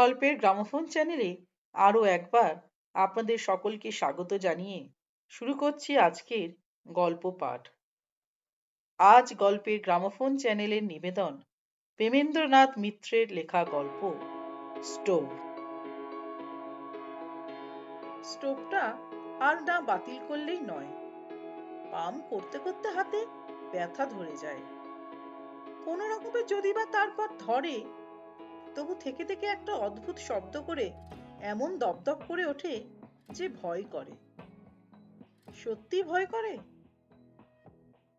গল্পের গ্রামোফোন চ্যানেলে আরও একবার আপনাদের সকলকে স্বাগত জানিয়ে শুরু করছি আজকের গল্প পাঠ। আজ গল্পের গ্রামোফোন চ্যানেলের নিবেদন প্রেমেন্দ্রনাথ মিত্রের লেখা গল্প, স্টোভ। স্টোভটা আর না বাতিল করলেই নয়, পাম করতে করতে হাতে ব্যথা ধরে যায়। কোনো রকমে যদি বা তারপর ধরে তবু থেকে থেকে একটা অদ্ভুত শব্দ করে, এমন দপদপ করে ওঠে যে ভয় করে। সত্যি ভয় করে?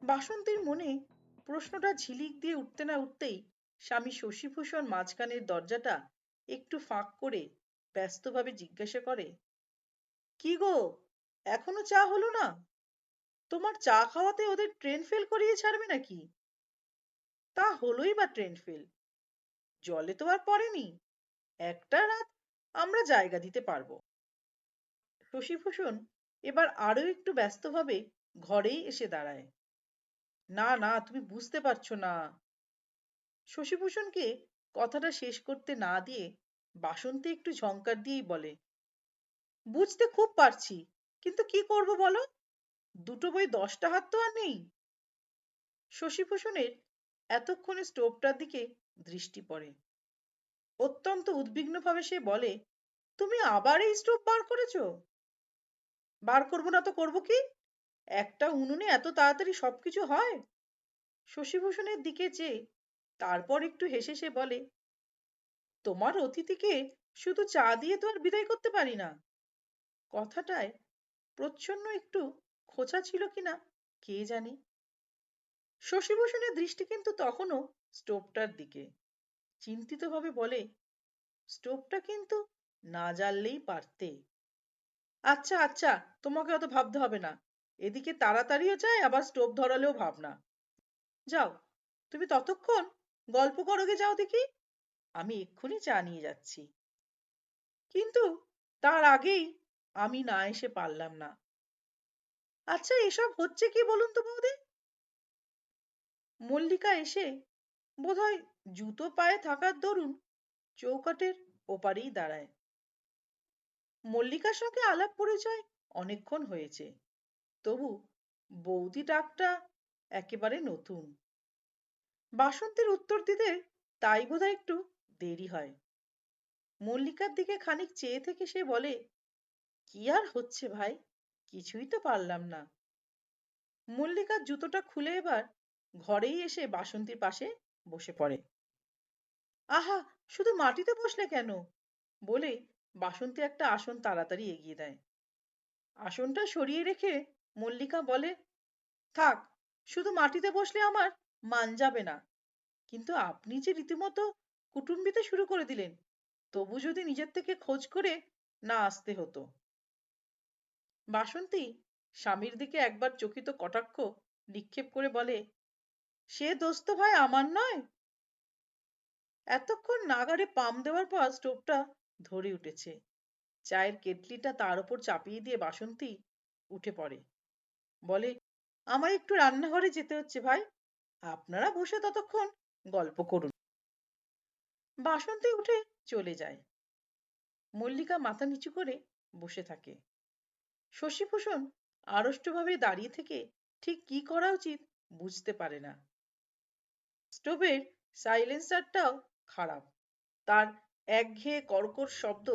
বাসন্তীর মনে প্রশ্নটা ঝিলিক দিয়ে উঠতে না উঠতেই স্বামী শশীভূষণ মাঝখানের দরজাটা একটু ফাঁক করে ব্যস্তভাবে জিজ্ঞাসা করে, কি গো, এখনও চা হলো না? তোমার চা খাওয়াতে ওদের ট্রেন ফেল করিয়ে ছাড়বে নাকি? তা হলোই বা ট্রেন ফেল। জলে তো আর পড়েনি একটা রাত আমরা জায়গা দিতে পারব। শশীভূষণ এবার আরও একটু ব্যস্তভাবে ঘরেই এসে দাঁড়ায়। না না, তুমি বুঝতে পারছ না। শশীভূষণকে কথাটা শেষ করতে না দিয়ে বাসন্তী একটু ঝংকার দিয়েই বলে, বুঝতে খুব পারছি, কিন্তু কি করব বলো? দুটো বই দশটা হাত তো আর নেই। শশীভূষণের এতক্ষণে স্টোভটার দিকে দৃষ্টি পড়ে। অত্যন্ত উদ্বিগ্নভাবে সে বলে, তুমি আবার এই স্টোভ বার করেছ? বার করব না তো করব কি? একটা উনুনে এত তাড়াতাড়ি সবকিছু হয়? শশীভূষণের দিকে চেয়ে, তারপর একটু হেসে সে বলে, তোমার অতিথিকে শুধু চা দিয়ে তো আর বিদায় করতে পারি না। কথাটায় প্রচ্ছন্ন একটু খোঁচা ছিল কিনা কে জানে? শশীভূষণের দৃষ্টি কিন্তু তখনও স্টোভটার দিকে। চিন্তিতভাবে বলে, স্টোভটা কিন্তু না জ্বাললেই পারতে। আচ্ছা আচ্ছা তোমাকে অত ভাবতে হবে না। এদিকে তাড়াতাড়িও চাই আবার স্টোভ ধরালেও ভাবনা যাও, তুমি ততক্ষণ গল্প করোগে যাও দেখি। আমি এক্ষুনি চা নিয়ে যাচ্ছি। কিন্তু তার আগেই আমি না এসে পারলাম না। আচ্ছা এসব হচ্ছে কি বলুন তো বৌদি? মল্লিকা এসে বোধহয় জুতো পায়ে থাকার দরুন চৌকাটের ওপারেই দাঁড়ায়। মল্লিকার সঙ্গে আলাপ পরিচয় অনেকক্ষণ হয়েছে। তবু বৌদি ডাকটা একেবারে নতুন। বাসন্তীর উত্তর দিতে তাই বোধহয় একটু দেরি হয়। মল্লিকার দিকে খানিক চেয়ে থেকে সে বলে, কি আর হচ্ছে ভাই? কিছুই তো পারলাম না। মল্লিকার জুতোটা খুলে এবার ঘরেই এসে বাসন্তীর পাশে বসে পড়ে। আহা শুধু মাটিতে বসলে কেন? বলে বাসন্তী একটা আসন তাড়াতাড়ি এগিয়ে দেয়। আসনটা সরিয়ে রেখে মল্লিকা বলে থাক শুধু মাটিতে বসলে আমার মান যাবে না। কিন্তু আপনি যে রীতিমতো কুটুম্বিতে শুরু করে দিলেন তবু যদি নিজের থেকে খোঁজ করে না আসতে হতো। বাসন্তী স্বামীর দিকে একবার চকিত কটাক্ষ নিক্ষেপ করে বলে সে দোস্ত ভাই আমার নয়? এতক্ষণ নাগারে পাম দেওয়ার পর স্টোভটা ধরে উঠেছে। চায়ের কেটলিটা তার উপর চাপিয়ে দিয়ে বাসন্তী উঠে পড়ে। বলে আমার একটু রান্নাঘরে যেতে হচ্ছে ভাই। আপনারা বসে ততক্ষণ গল্প করুন। বাসন্তী উঠে চলে যায়। মল্লিকা মাথা নিচু করে বসে থাকে। শশীভূষণ আড়ষ্টভাবে দাঁড়িয়ে থেকে ঠিক কি করা উচিত বুঝতে পারে না। স্টোভের সাইলেন্সারটাও খারাপ। তার একঘেয়ে কর্কর শব্দ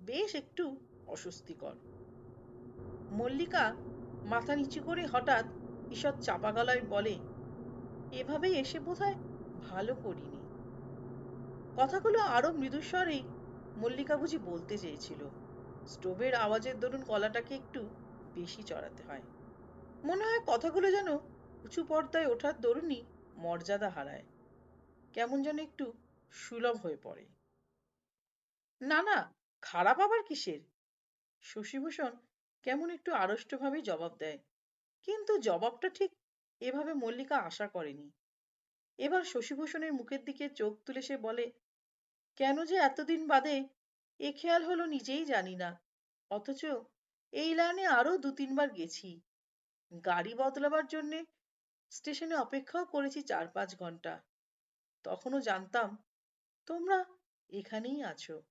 বেশ একটু অস্বস্তিকর। মল্লিকা মাথা নিচু করে হঠাৎ ঈষৎ চাপা গলায় বলে এভাবেই এসে বোধহয় ভালো করিনি। কথাগুলো আরও মৃদুস্বরেই মল্লিকা বুঝি বলতে চেয়েছিল। স্টোভের আওয়াজের দরুন গলাটাকে একটু বেশি চড়াতে হয়। মনে হয় কথাগুলো যেন উঁচু পর্দায় ওঠার দরুনই মর্যাদা হারায়। কেমন যেন একটু সুলভ হয়ে পড়ে। না না, খারাপ আবার কিসের? শশীভূষণ কেমন একটু আড়ষ্টভাবে জবাব দেয়। কিন্তু জবাবটা ঠিক এভাবে মল্লিকা আশা করেনি। এবার শশীভূষণের মুখের দিকে চোখ তুলে সে বলে, কেন যে এতদিন বাদে এ খেয়াল হলো নিজেই জানি না। অথচ এই লাইনে আরও দু তিনবার গেছি। গাড়ি বদলাবার জন্যে স্টেশনে অপেক্ষাও করেছি চার পাঁচ ঘণ্টা। তখনও জানতাম, তোমরা এখানেই আছো।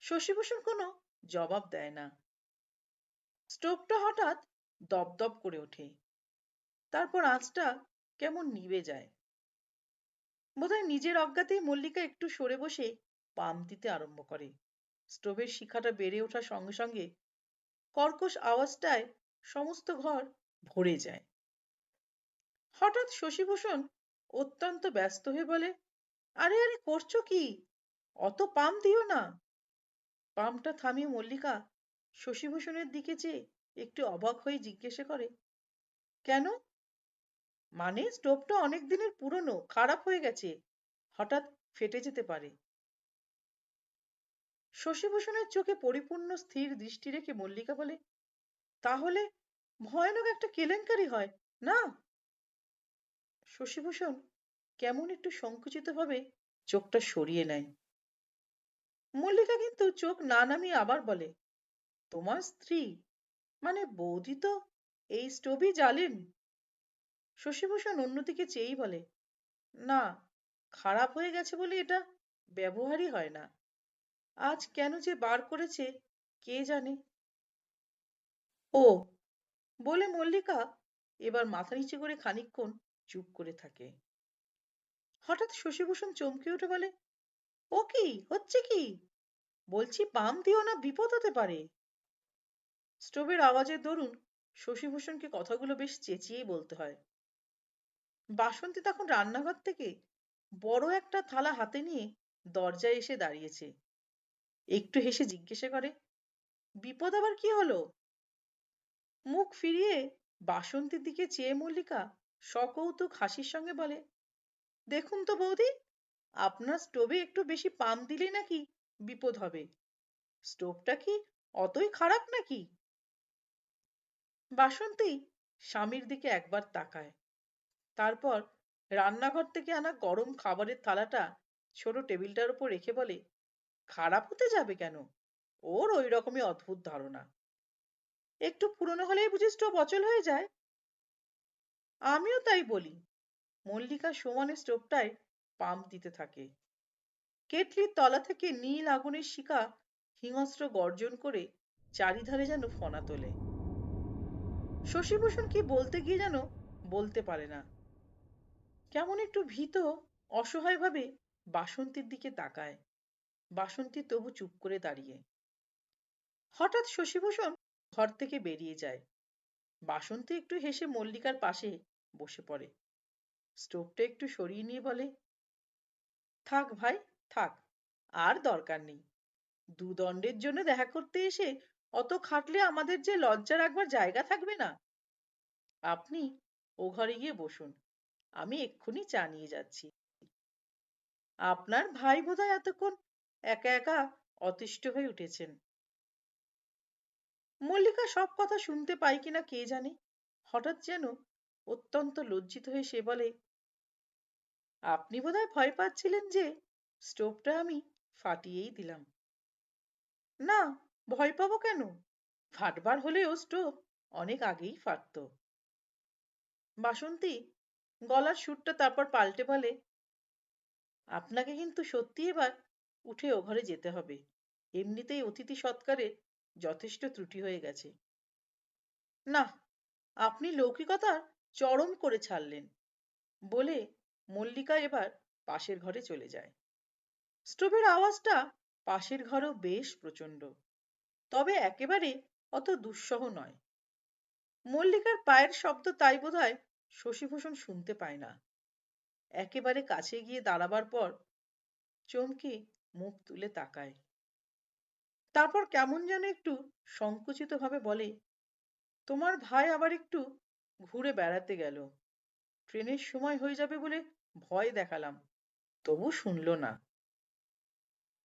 শশীভূষণ কোনো জবাব দেয় না। স্টোভটা হঠাৎ দপদপ করে ওঠে। তারপর আঁচটা কেমন নিভে যায়। বোধহয় নিজের অজ্ঞাতেই মল্লিকা একটু সরে বসে পাম দিতে আরম্ভ করে। স্টোভের শিখাটা বেড়ে ওঠার সঙ্গে সঙ্গে কর্কশ আওয়াজটায় সমস্ত ঘর ভরে যায়। হঠাৎ শশীভূষণ অত্যন্ত ব্যস্ত হয়ে বলে, আরে আরে, করছ কি? অত পাম দিও না। পামটা থামিয়ে মল্লিকা শশীভূষণের দিকে চেয়ে একটু অবাক হয়ে জিজ্ঞাসা করে, কেন? মানে স্টোভটা অনেক দিনের পুরনো, খারাপ হয়ে গেছে, হঠাৎ ফেটে যেতে পারে? শশীভূষণের চোখে পরিপূর্ণ স্থির দৃষ্টি রেখে মল্লিকা বলে, তাহলে ভয়ানক একটা কেলেঙ্কারি হয়, না? শশীভূষণ, কেমন একটু সংকুচিত ভাবে চোখটা সরিয়ে নেয়। মল্লিকা কিন্তু চোখ না নামিয়ে আবার বলে, তোমার স্ত্রী? মানে বৌদি তো এই স্টোভই জ্বালেন। শশীভূষণ অন্যদিকে চেয়েই বলে, না, খারাপ হয়ে গেছে বলে এটা ব্যবহারই হয় না। আজ কেন যে বার করেছে, কে জানে? ও, বলে মল্লিকা, এবার মাথা নিচু করে খানিকক্ষণ চুপ করে থাকে। হঠাৎ শশীভূষণ চমকে উঠে বলে, ও কি? হচ্ছে কি? বলছি পাম দিও না বিপদ হতে পারে? স্টোভের আওয়াজের দরুন শশীভূষণকে কথাগুলো বেশ চেঁচিয়েই বলতে হয়। বাসন্তী তখন রান্নাঘর থেকে বড় একটা থালা হাতে নিয়ে দরজায় এসে দাঁড়িয়েছে। একটু হেসে জিজ্ঞাসা করে, বিপদ আবার কি হলো? মুখ ফিরিয়ে বাসন্তীর দিকে চেয়ে মল্লিকা সকৌতুক হাসির সঙ্গে বলে, দেখুন তো বৌদি, আপনার স্টোভে একটু বেশি পাম দিলে নাকি বিপদ হবে? স্টোভটা কি অতই খারাপ নাকি? বাসন্তী স্বামীর দিকে একবার তাকায়। তারপর রান্নাঘর থেকে আনা গরম খাবারের থালাটা ছোট টেবিলটার উপর রেখে বলে, খারাপ হতে যাবে কেন? ওর ওই রকমই অদ্ভুত ধারণা। একটু পুরনো হলেই বুঝি স্টোভ অচল হয়ে যায়। আমিও তাই বলি। মল্লিকা সমানে স্টোভটায় পাম্প দিতে থাকে। কেটলির তলা থেকে নীল আগুনের শিকা হিংস্র গর্জন করে চারিধারে যেন ফনা তোলে। শশীভূষণ কি বলতে গিয়ে যেন বলতে পারে না। কেমন একটু ভীত অসহায় ভাবে বাসন্তীর দিকে তাকায়। বাসন্তী তবু চুপ করে দাঁড়িয়ে। হঠাৎ শশীভূষণ ঘর থেকে বেরিয়ে যায়। বাসন্তী একটু হেসে মল্লিকার পাশে বসে পড়ে। স্টোভটা একটু সরিয়ে নিয়ে বলে, থাক ভাই, থাক, আর দরকার নেই। দুদণ্ডের জন্য দেখা করতে এসে অত খাটলে আমাদের যে লজ্জা রাখবার জায়গা থাকবে না। আপনি ও ঘরে গিয়ে বসুন, আমি এক্ষুনি চা নিয়ে যাচ্ছি। আপনার ভাই বোধহয় এতক্ষণ একা একা অতিষ্ঠ হয়ে উঠেছেন। মল্লিকা সব কথা শুনতে পাই কিনা কে জানে? হঠাৎ যেন অত্যন্ত লজ্জিত হয়ে সে বলে, আপনি বোধহয় ভয় পাচ্ছিলেন যে স্টোভটা আমি ফাটিয়েই দিলাম। না, ভয় পাবো কেন? ফাটবার হলেও স্টোভ অনেক আগেই ফাটত। বাসন্তী, গলার সুরটা তারপর পাল্টে বলে, আপনাকে কিন্তু সত্যি এবার উঠে ও ঘরে যেতে হবে। এমনিতেই অতিথি সৎকারে যথেষ্ট ত্রুটি হয়ে গেছে। না, আপনি লৌকিকতা চরম করে ছাড়লেন বলে মল্লিকা এবার পাশের ঘরে চলে যায়। স্টোভের আওয়াজটা পাশের ঘরেও বেশ প্রচণ্ড তবে একেবারে অত দুঃসহ নয়। মল্লিকার পায়ের শব্দ তাই বোধহয় শশীভূষণ শুনতে পায় না। একেবারে কাছে গিয়ে দাঁড়াবার পর চমকে মুখ তুলে তাকায়। তারপর কেমন যেন একটু সংকুচিত ভাবে বলে, তোমার ভাই আবার একটু ঘুরে বেড়াতে গেল। ট্রেনের সময় হয়ে যাবে বলে ভয় দেখালাম, তবু শুনলো না।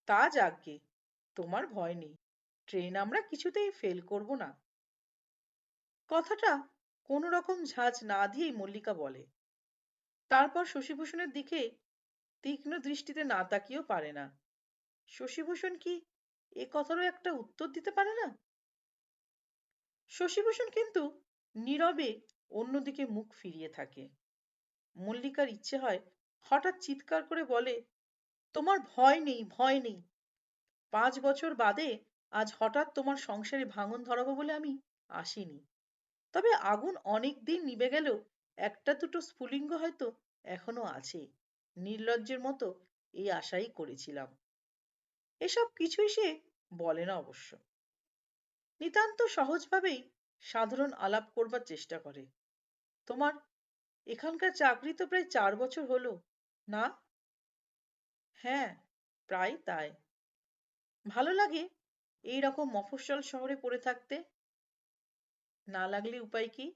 তা যাকগে তোমার ভয় নেই, ট্রেন আমরা কিছুতেই ফেল করব না। কথাটা কোনো রকম ঝাঁজ না দিয়েই মল্লিকা বলে। তারপর শশীভূষণের দিকে তীক্ষ্ণ দৃষ্টিতে না তাকিয়েও পারে না। শশীভূষণ কি এ কথারও একটা উত্তর দিতে পারে না? শশীভূষণ কিন্তু নীরবে অন্যদিকে মুখ ফিরিয়ে থাকে। মল্লিকার ইচ্ছে হয় হঠাৎ চিৎকার করে বলে, তোমার ভয় নেই ভয় নেই। পাঁচ বছর বাদে আজ হঠাৎ তোমার সংসারে ভাঙন ধরাবো বলে আমি আসিনি। তবে আগুন অনেক দিন নিভে গেলেও একটা দুটো স্ফুলিঙ্গ হয়তো এখনও আছে। নির্লজ্জের মতো এই আশাই করেছিলাম। এসব কিছুই সে বলে না অবশ্য। নিতান্ত সহজভাবেই সাধারণ আলাপ করবার চেষ্টা করে। তোমার এখানকার চাকরি তো প্রায় চার বছর হলো, না? হ্যাঁ প্রায় তাই। ভালো লাগে এই রকম মফস্বল শহরে পড়ে থাকতে? না লাগলে উপায় কি?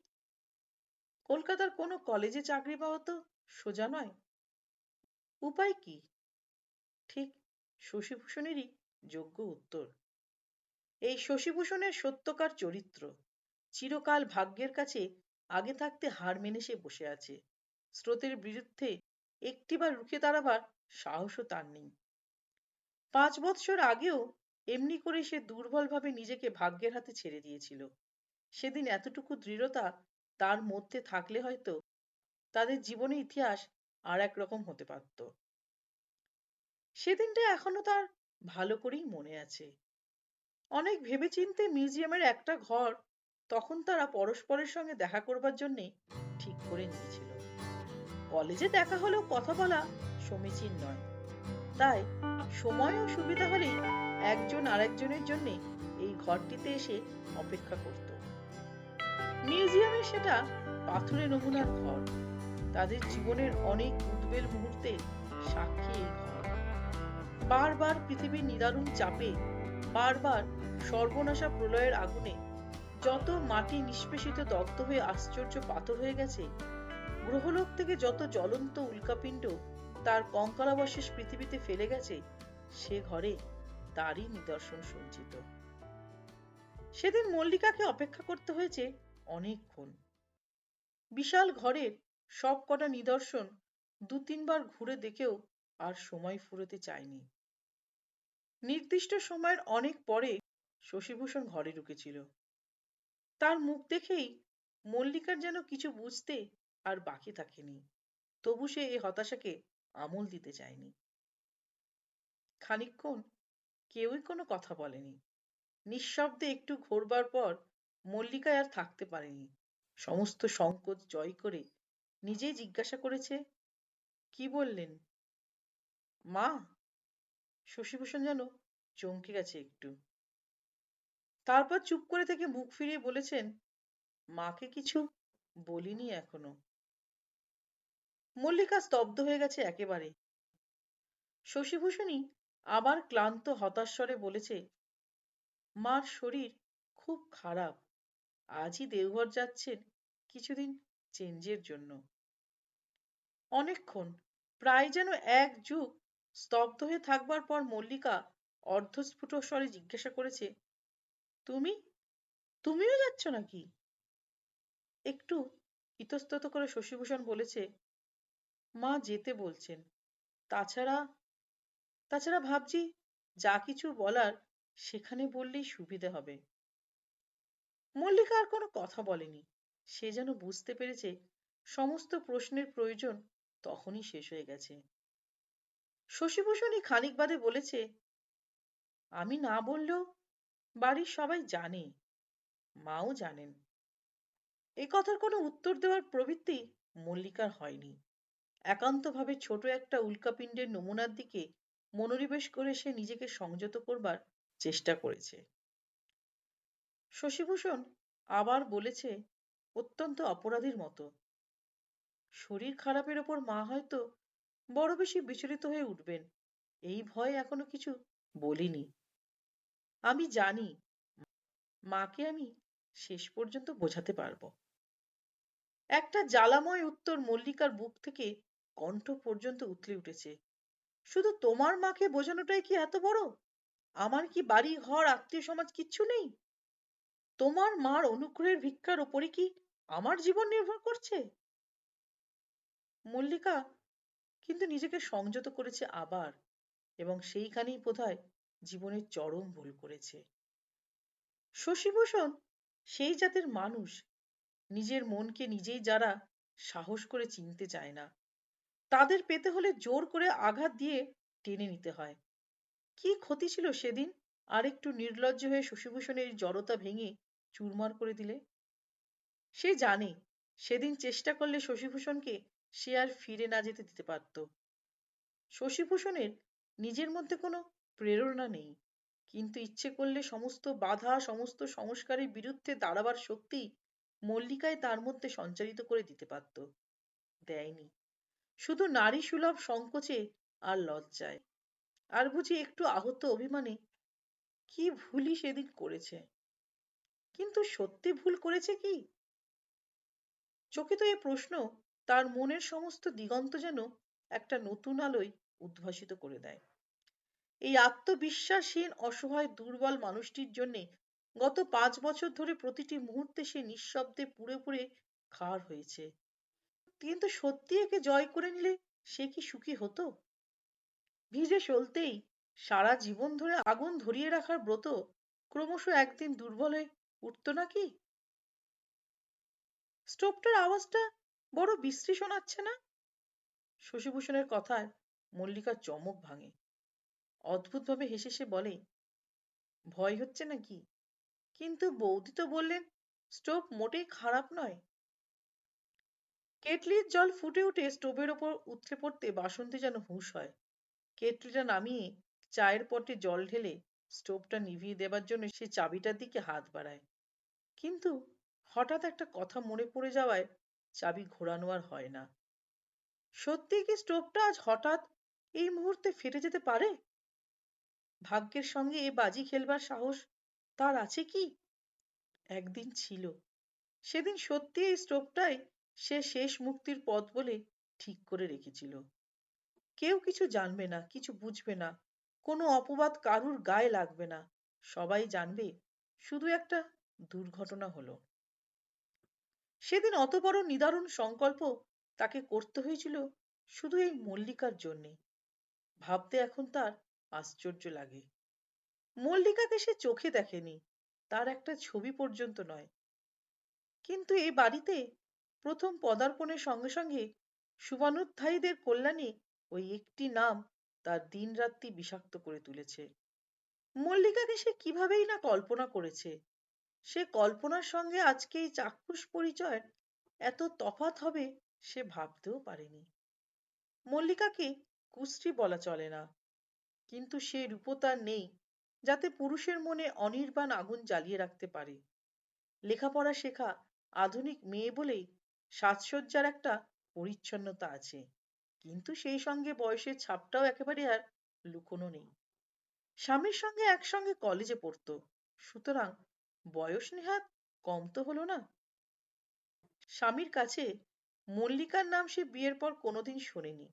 কলকাতার কোনো কলেজে চাকরি পাওয়া তো সোজা নয়। উপায় কি? ঠিক, শশীভূষণেরই যোগ্য উত্তর। এই শশীভূষণের সত্যকার চরিত্র, চিরকাল ভাগ্যের কাছে আগে থাকতে হার মেনে সে বসে আছে। স্রোতের বিরুদ্ধে একটিবার রুখে দাঁড়াবার সাহসও তার নেই। পাঁচ বৎসর আগেও এমনি করে সে দুর্বলভাবে নিজেকে ভাগ্যের হাতে ছেড়ে দিয়েছিল। সেদিন এতটুকু দৃঢ়তা তার মধ্যে থাকলে হয়তো তাদের জীবনের ইতিহাস আর এক রকম হতে পারত। সেদিনটা এখনও তার ভালো করেই মনে আছে। অনেক ভেবেচিন্তে মিউজিয়ামের একটা ঘর তখন তারা পরস্পরের সঙ্গে দেখা করবার জন্য ঠিক করে নিয়েছিল। কলেজে দেখা হলেও কথা বলা সমীচীন নয়। তাই সময় ও সুবিধা হলেই একজন আরেকজনের জন্য এই ঘরটিতে এসে অপেক্ষা করত। মিউজিয়ামে সেটা পাথুরে নমুনার ঘর। তাদের জীবনের অনেক উদ্বেল মুহূর্তে সাক্ষী এই ঘর। বারবার পৃথিবীর নিদারুণ চাপে বারবার সর্বনাশা প্রলয়ের আগুনে যত মাটি নিষ্পেষিত দগ্ধ হয়ে আশ্চর্য পাথর হয়ে গেছে, গ্রহলোক থেকে যত জ্বলন্ত উল্কাপিণ্ড তার কঙ্কালাবশেষ পৃথিবীতে ফেলে গেছে, সে ঘরে তারই নিদর্শন সঞ্চিত। সেদিন মল্লিকাকে অপেক্ষা করতে হয়েছে অনেকক্ষণ। বিশাল ঘরের সব কটা নিদর্শন দু তিনবার ঘুরে দেখেও আর সময় ফুরোতে চায়নি। নির্দিষ্ট সময়ের অনেক পরে শশীভূষণ ঘরে ঢুকেছিল। তার মুখ দেখেই মল্লিকার যেন কিছু বুঝতে আর বাকি থাকেনি। তবু সে এই হতাশাকে আমল দিতে চায়নি। খানিকক্ষণ কেউই কোনো কথা বলেনি। নিঃশব্দে একটু ঘোরবার পর মল্লিকা আর থাকতে পারেনি। সমস্ত সংকোচ জয় করে নিজেই জিজ্ঞাসা করেছে, কি বললেন? মা? শশীভূষণ যেন চমকে গেছে একটু। তারপর চুপ করে থেকে মুখ ফিরিয়ে বলেছেন, মাকে কিছু বলিনি এখনও। মল্লিকা স্তব্ধ হয়ে গেছে একেবারে। শশীভূষণই আবার ক্লান্ত হতাশ্বরে বলেছে, মার শরীর খুব খারাপ। আজই দেওঘর যাচ্ছেন কিছুদিন চেঞ্জের জন্য। অনেকক্ষণ প্রায় যেন এক যুগ স্তব্ধ হয়ে থাকবার পর মল্লিকা অর্ধস্ফুট স্বরে জিজ্ঞাসা করেছে তুমি? তুমিও যাচ্ছ নাকি? একটু ইতস্তত করে শশীভূষণ বলেছে, মা যেতে বলছেন। তাছাড়া তাছাড়া ভাবছি যা কিছু বলার সেখানে বললেই সুবিধে হবে। মল্লিকা আর কোনো কথা বলেনি। সে যেন বুঝতে পেরেছে সমস্ত প্রশ্নের প্রয়োজন তখনই শেষ হয়ে গেছে। শশীভূষণই খানিক বাদে বলেছে, আমি না বললেও বাড়ির সবাই জানে, মাও জানেন। এ কথার কোনো উত্তর দেওয়ার প্রবৃত্তি মল্লিকার হয়নি। একান্তভাবে ছোট একটা উল্কাপিণ্ডের নমুনার দিকে মনোনিবেশ করে সে নিজেকে সংযত করবার চেষ্টা করেছে। শশীভূষণ আবার বলেছে, অত্যন্ত অপরাধীর মতো। শরীর খারাপের ওপর মা হয়তো বড় বেশি বিচলিত হয়ে উঠবেন। এই ভয়ে এখনও কিছু বলিনি। আমি জানি। মাকে আমি শেষ পর্যন্ত বোঝাতে পারব। একটা জ্বালাময় উত্তর মল্লিকার বুক থেকে কণ্ঠ পর্যন্ত উতলে উঠেছে। শুধু তোমার মাকে বোঝানোটাই কি এত বড়? আমার কি বাড়ি ঘর আত্মীয় সমাজ কিচ্ছু নেই? তোমার মার অনুগ্রহের ভিক্ষার ওপরে কি আমার জীবন নির্ভর করছে? মল্লিকা কিন্তু নিজেকে সংযত করেছে আবার এবং সেইখানেই বোধহয় জীবনের চরম ভুল করেছে। শশীভূষণ সেই জাতের মানুষ, নিজের মনকে নিজেই যারা সাহস করে চিনতে চায় না, তাদের পেতে হলে জোর করে আঘাত দিয়ে টেনে নিতে হয়। কি ক্ষতি ছিল সেদিন? আর একটু নির্লজ্জ হয়ে শশীভূষণের জড়তা ভেঙে চুরমার করে দিলে? সে জানে, সেদিন চেষ্টা করলে শশীভূষণকে সে আর ফিরে না যেতে দিতে পারত। শশীভূষণের নিজের মধ্যে কোনো প্রেরণা নেই। কিন্তু ইচ্ছে করলে সমস্ত বাধা, সমস্ত সংস্কারের বিরুদ্ধে দাঁড়াবার শক্তি মল্লিকায় তার মধ্যে সঞ্চারিত করে দিতে পারত, দেয়নি। শুধু নারী সুলভ সংকোচে আর লজ্জায়। আর বুঝি একটু আহত অভিমানে কি ভুলই সেদিন করেছে। কিন্তু সত্যি ভুল করেছে কি? চকিত এ প্রশ্ন তার মনের সমস্ত দিগন্ত যেন একটা নতুন আলোয় উদ্ভাসিত করে দেয়। এই আত্মবিশ্বাসহীন, অসহায়, দুর্বল মানুষটির জন্য গত পাঁচ বছর ধরে প্রতিটি মুহূর্তে সে নিঃশব্দে পুড়ে পুড়ে খার হয়েছে। কিন্তু সত্যি একে জয় করে নিলে সে কি সুখী হতো? ভিজে চলতেই সারা জীবন ধরে আগুন ধরিয়ে রাখার ব্রত ক্রমশ একদিন দুর্বল হয়ে উঠত নাকি? স্টোভটার আওয়াজটা বড় বিশ্রী শোনাচ্ছে না? শশীভূষণের কথায় মল্লিকার চমক ভাঙে। অদ্ভুতভাবে হেসে সে বলে, ভয় হচ্ছে নাকি? কিন্তু বৌদি তো বললেন, স্টোভ মোটেই খারাপ নয়। কেটলির জল ফুটে উঠে স্টোভের ওপর উতরে পড়তে বাসন্তী যেন হুঁশ হয়। কেটলিটা নামিয়ে চায়ের পটে জল ঢেলে স্টোভটা নিভিয়ে দেবার জন্য সে চাবিটার দিকে হাত বাড়ায়। কিন্তু হঠাৎ একটা কথা মনে পড়ে যাওয়ায় চাবি ঘোরানো আর হয় না। সত্যি কি স্টোভটা আজ হঠাৎ এই মুহূর্তে ফেটে যেতে পারে? ভাগ্যের সঙ্গে এ বাজি খেলবার সাহস তার আছে কি? একদিন ছিল। সেদিন সত্যি এই স্টোভটাই সে শেষ মুক্তির পথ বলে ঠিক করে রেখেছিল। কেউ কিছু জানবে না, কিছু বুঝবে না, কোনো অপবাদ কারুর গায়ে লাগবে না, সবাই জানবে শুধু একটা দুর্ঘটনা হলো। সেদিন অত বড় নিদারুণ সংকল্প তাকে করতে হয়েছিল শুধু এই মল্লিকার জন্যে। ভাবতে এখন তার আশ্চর্য লাগে। মল্লিকাকে সে চোখে দেখেনি, তার একটা ছবি পর্যন্ত নয়। কিন্তু এই বাড়িতে প্রথম পদার্পণের সঙ্গে সঙ্গে শুভানুধ্যায়ীদের কল্যাণে ওই একটি নাম তার দিন রাত্রি বিষাক্ত করে তুলেছে। মল্লিকাকে সে কিভাবেই না কল্পনা করেছে? সে কল্পনার সঙ্গে আজকে এই চাক্ষুষ পরিচয় এত তফাৎ হবে সে ভাবতেও পারেনি। মল্লিকাকে কুশ্রী বলা চলে না। কিন্তু সে রূপতা নেই, যাতে পুরুষের মনে অনির্বাণ আগুন জ্বালিয়ে রাখতে পারে। লেখাপড়া শেখা আধুনিক মেয়ে বলেই সাজসজ্জার একটা পরিচ্ছন্নতা আছে, কিন্তু সেই সঙ্গে বয়সের ছাপটাও একেবারে আর লুকোনো নেই। স্বামীর সঙ্গে একসঙ্গে কলেজে পড়তো, সুতরাং বয়স নেহাত কম তো হলো না। স্বামীর কাছে মল্লিকার নাম সে বিয়ের পর কোনোদিন শোনেনি,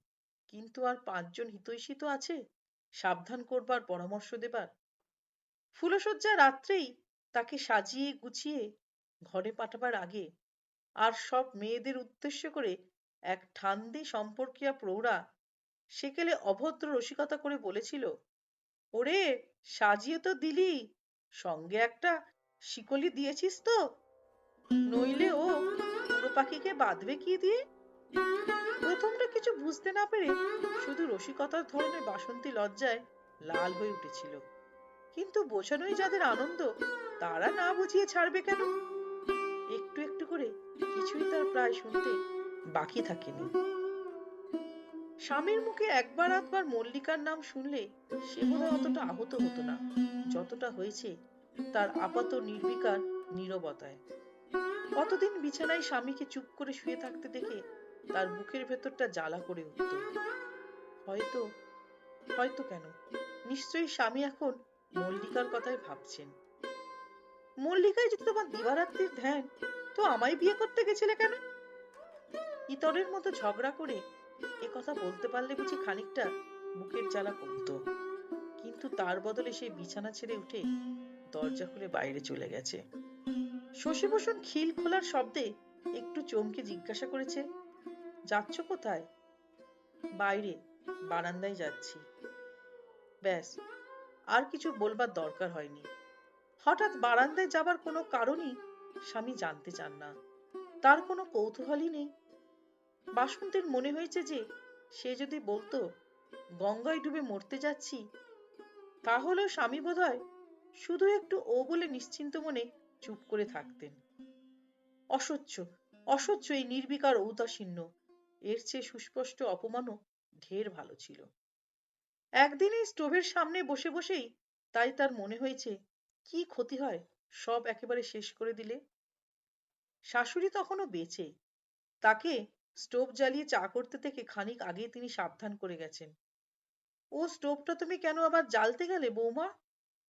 কিন্তু আর পাঁচজন হিতৈষী তো আছে। সাবধান করবার পরামর্শ দেবার। ফুলশয্যা রাত্রেই তাকে সাজিয়ে গুছিয়ে ঘরে পাঠাবার আগে আর সব মেয়েদের উদ্দেশ্য করে এক ঠান্দি সম্পর্কীয় প্রৌঢ়া সেকেলে অভদ্র রসিকতা করে বলেছিল, ওরে, সাজিয়ে তো দিলি, সঙ্গে একটা শিকলি দিয়েছিস তো। নইলে ও পাখিকে বাঁধবে কি দিয়ে? প্রথমটা কিছু বুঝতে না পেরে শুধু রসিকতার ধরনের বাসন্তী লজ্জায় লাল হয়ে উঠেছিল। কিন্তু বোঝানোই যাদের আনন্দ, তারা না বুঝিয়ে ছাড়বে কেন? একটু একটু করে কিছুই তার প্রায় শুনতে বাকি থাকেনি। স্বামীর মুখে একবার আধবার মল্লিকার নাম শুনলে সে বোধহয় অতটা আহত হতো না, যতটা হয়েছে তার আপাত নির্বিকার নীরবতায়। কতদিন বিছানায় স্বামীকে চুপ করে শুয়ে থাকতে দেখে তার বুকের ভেতরটা জ্বালা করে উঠত। হয়তো হয়তো কেন? নিশ্চয়ই স্বামী এখন মল্লিকার কথাই ভাবছেন। মল্লিকায় যদি তোমার দিবারাত্রির ধ্যান, তো আমায় বিয়ে করতে গেছিলে কেন? ইতরের মতো ঝগড়া করে এ কথা বলতে পারলে বুঝি খানিকটা বুকের জ্বালা কমতো। কিন্তু তার বদলে সে বিছানা ছেড়ে উঠে দরজা খুলে বাইরে চলে গেছে। শশীভূষণ খিল খোলার শব্দে একটু চমকে জিজ্ঞাসা করেছে যাচ্ছ কোথায়? বাইরে, বারান্দায় যাচ্ছি। ব্যাস, আর কিছু বলবার দরকার হয়নি। হঠাৎ বারান্দায় যাবার কোনো কারণই স্বামী জানতে চান না। তার কোনো কৌতূহলই নেই। বাসন্তীর মনে হয়েছে যে, সে যদি বলতো, গঙ্গায় ডুবে মরতে যাচ্ছি, তাহলেও স্বামী বোধহয় শুধু একটু ও বলে নিশ্চিন্ত মনে চুপ করে থাকতেন। অসহ্য অসহ্য এই নির্বিকার ঔদাসীন্য। এর চেয়ে সুস্পষ্ট অপমানও ঢের ভালো ছিল। একদিন এই স্টোভের সামনে বসে বসেই তাই তার মনে হয়েছে, কি ক্ষতি হয়, সব একেবারে শেষ করে দিলে। শাশুড়ি তখনও বেঁচে। তাকে স্টোভ জ্বালিয়ে চা করতে থেকে খানিক আগে তিনি সাবধান করে গেছেন। ও, স্টোভটা তুমি কেন আবার জ্বালতে গেলে, বৌমা?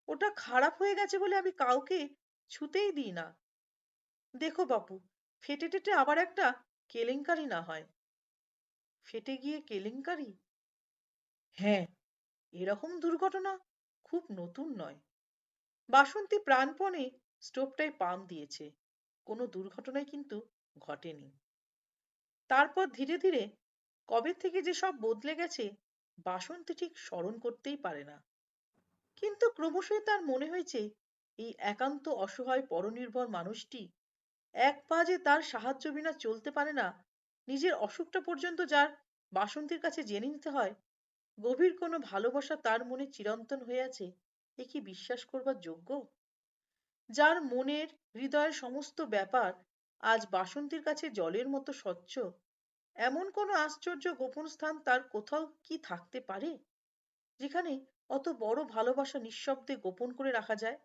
ওটা খারাপ হয়ে গেছে বলে আমি কাউকে ছুতেই দিই না। দেখো বাপু, ফেটে টেটে আবার একটা কেলেঙ্কারি না হয়। ফেটে গিয়ে কেলেঙ্কারি? হ্যাঁ। এরকম দুর্ঘটনা খুব নতুন নয়। বাসন্তী প্রাণপণে স্টোভটায় পাম দিয়েছে। কোনো দুর্ঘটনাই কিন্তু ঘটেনি। তারপর ধীরে ধীরে কবে থেকে যে সব বদলে গেছে বাসন্তী ঠিক স্মরণ করতেই পারে না। কিন্তু ক্রমশই তার মনে হয়েছে এই একান্ত অসহায় পরনির্ভর মানুষটি এক পা যে তার সাহায্য বিনা চলতে পারে না নিজের অসুখটা পর্যন্ত যার বাসন্তীর কাছে জেনে নিতে হয়, গভীর কোনো ভালোবাসা তার মনে চিরন্তন হয়ে আছে, এ কি বিশ্বাস করবার যোগ্য? যার মনের হৃদয়ের সমস্ত ব্যাপার আজ বাসন্তীর কাছে জলের মতো স্বচ্ছ, এমন কোনো আশ্চর্য গোপন স্থান তার কোথাও কি থাকতে পারে? যেখানে অত বড় ভালোবাসা নিঃশব্দে গোপন করে রাখা যায়?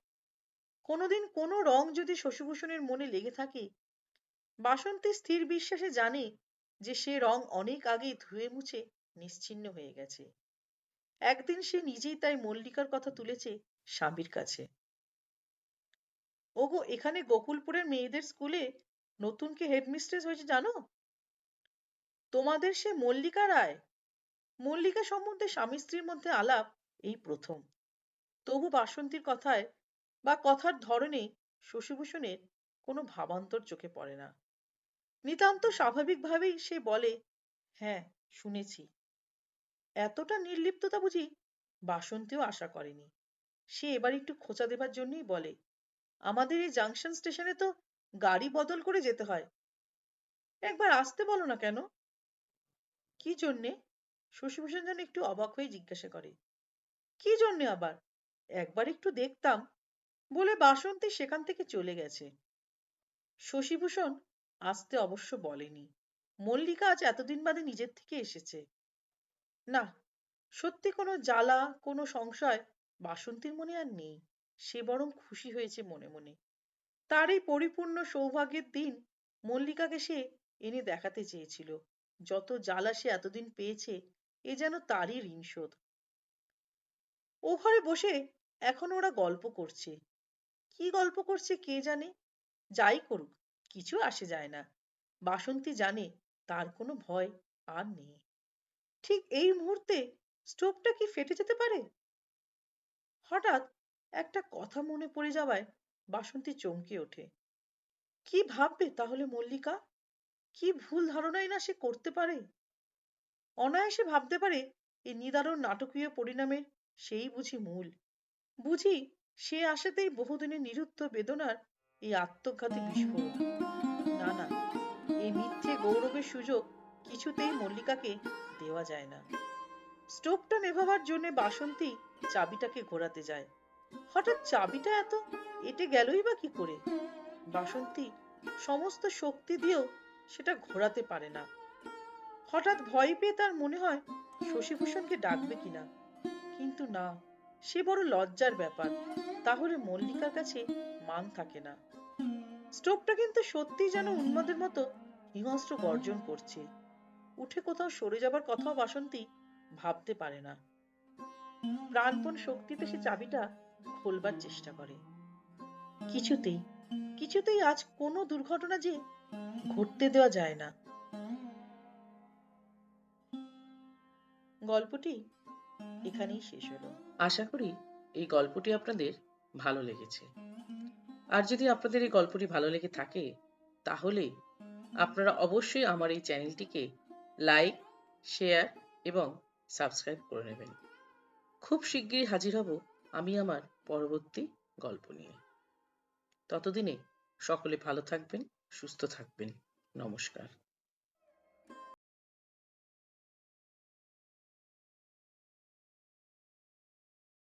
কোনোদিন কোনো রং যদি শশীভূষণের মনে লেগে থাকে, বাসন্তী স্থির বিশ্বাসে জানে যে সে রং অনেক আগেই ধুয়ে মুছে নিশ্চিহ্ন হয়ে গেছে। একদিন সে নিজেই তাই মল্লিকার কথা তুলেছে স্বামীর কাছে। ওগো, এখানে গোকুলপুরের মেয়েদের স্কুলে নতুন কে হেডমিস্ট্রেস হয়েছে জানো? তোমাদের সে মল্লিকা রায়। মল্লিকা সম্বন্ধে স্বামী স্ত্রীর মধ্যে আলাপ এই প্রথম। তবু বাসন্তীর কথায় বা কথার ধরনে শশীভূষণের কোনো ভাবান্তর চোখে পড়ে না। নিতান্ত স্বাভাবিকভাবেই সে বলে হ্যাঁ শুনেছি। এতটা নির্লিপ্ততা বুঝি বাসন্তীও আশা করেনি। সে এবার একটু খোঁচা দেবার জন্যই বলে, আমাদের এই জাংশন স্টেশনে তো গাড়ি বদল করে যেতে হয়। একবার আসতে বলো না কেন? কি জন্যে? শশীভূষণ যেন একটু অবাক হয়ে জিজ্ঞাসা করে। কি জন্যে আবার? একবার একটু দেখতাম বলে বাসন্তী সেখান থেকে চলে গেছে। শশীভূষণ আসতে অবশ্য বলেনি। মল্লিকা আজ এতদিন বাদে নিজের থেকে এসেছে। না, সত্যি কোনো জ্বালা, কোনো সংশয় বাসন্তীর মনে আর নেই। সে বরং খুশি হয়েছে মনে মনে। তার এই পরিপূর্ণ সৌভাগ্যের দিন মল্লিকাকে সে এনে দেখাতে চেয়েছিল। যত জ্বালা সে এতদিন পেয়েছে, এ যেন তারই ঋণ শোধ ও ঘরে বসে এখন ওরা গল্প করছে। কি গল্প করছে কে জানে? যাই করুক। কিছু আসে যায় না। বাসন্তী জানে তার কোনো ভয় আর নেই। ঠিক এই মুহূর্তে স্টোভটা কি ফেটে যেতে পারে? হঠাৎ একটা কথা মনে পড়ে যাওয়ায় বাসন্তী চমকে ওঠে। কি ভাববে তাহলে মল্লিকা? কি ভুল ধারণাই না সে করতে পারে? অনায়াসে ভাবতে পারে এই নিদারুণ নাটকীয় পরিণামের সেই বুঝি মূল। বুঝি সে আশাতেই বহুদিনের নিরুত্তর বেদনার এই আত্মঘাতী বিস্ফোরণ। না না, এই মিথ্যে গৌরবের সুযোগ কিছুতেই মল্লিকাকে দেওয়া যায় না। স্টোভটা নেভাবার জন্য বাসন্তী চাবিটাকে ঘোরাতে যায়। হঠাৎ চাবিটা এত এটে গেলই বা কি করে? বাসন্তী সমস্ত শক্তি দিয়েও সেটা ঘোরাতে পারে না। হঠাৎ ভয় পেয়ে তার মনে হয় শশীভূষণকে ডাকবে কিনা। কিন্তু না সে বড় লজ্জার ব্যাপার। তাহলে মল্লিকার কাছে মান থাকে না। স্টোভটা কিন্তু সত্যিই যেন উন্মাদের মতো হিংস্র গর্জন করছে। উঠে কোথাও সরে যাবার কথাও বাসন্তী ভাবতে পারে না। প্রাণপণ শক্তিতে সে চাবিটা খোলবার চেষ্টা করে। কিছুতেই কিছুতেই আজ কোনো দুর্ঘটনা যে ঘটতে দেওয়া যায় না। গল্পটি এখানেই শেষ হলো। আশা করি এই গল্পটি আপনাদের ভালো লেগেছে। আর যদি আপনাদের এই গল্পটি ভালো লেগে থাকে, তাহলে আপনারা অবশ্যই আমার এই চ্যানেলটিকে লাইক, শেয়ার এবং সাবস্ক্রাইব করে নেবেন। খুব শিগগিরই হাজির হব আমি আমার পরবর্তী গল্প নিয়ে। ততদিনে সকলে ভালো থাকবেন, সুস্থ থাকবেন। নমস্কার।